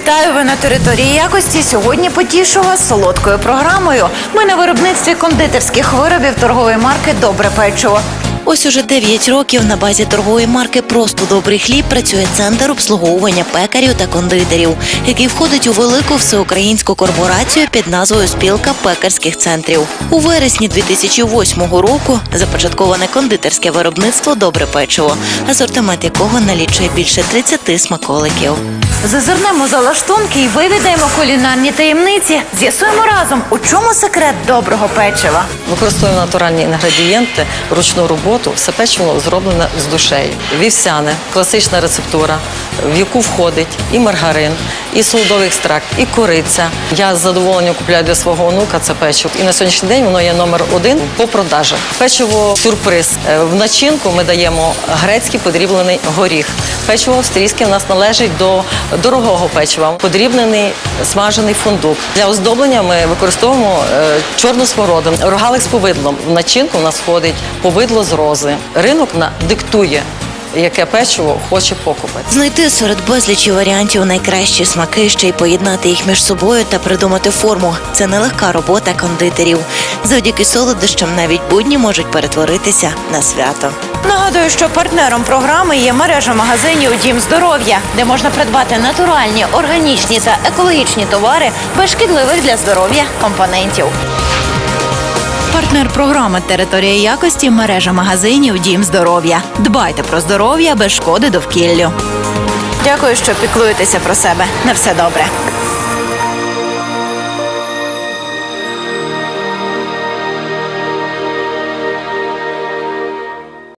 Вітаю ви на території якості. Сьогодні потішу вас солодкою програмою. Ми на виробництві кондитерських виробів торгової марки Добре печиво. Ось уже 9 років на базі торгової марки Просто добрий хліб працює центр обслуговування пекарів та кондитерів, який входить у велику всеукраїнську корпорацію під назвою Спілка пекарських центрів. У вересні 2008 року започатковане кондитерське виробництво Добре печиво, асортимент якого налічує більше 30 смаколиків. Зазирнемо за лаштунки і вивідаємо кулінарні таємниці. З'ясуємо разом, у чому секрет доброго печива. Використовуємо натуральні інгредієнти, ручну роботу, все печиво зроблене з душею. Вівсяне, класична рецептура, в яку входить і маргарин, і солодовий екстракт, і кориця. Я з задоволенням купляю для свого онука це печиво. І на сьогоднішній день воно є номер один по продажах. Печиво сюрприз. Е, В начинку ми даємо грецький подріблений горіх. Печиво австрійське в нас належить до дорогого печива. Подрібнений смажений фундук. Для оздоблення ми використовуємо е, чорну смородину, рогалик з повидлом. В начинку в нас входить повидло з рози. Ринок диктує, яке печиво хоче покупець. Знайти серед безлічі варіантів найкращі смаки, ще й поєднати їх між собою та придумати форму. Це нелегка робота кондитерів. Завдяки солодощам навіть будні можуть перетворитися на свято. Нагадую, що партнером програми є мережа магазинів Дім здоров'я, де можна придбати натуральні, органічні та екологічні товари без шкідливих для здоров'я компонентів. Партнер програми Територія якості мережа магазинів Дім здоров'я. Дбайте про здоров'я без шкоди довкіллю. Дякую, що піклуєтеся про себе. На все добре.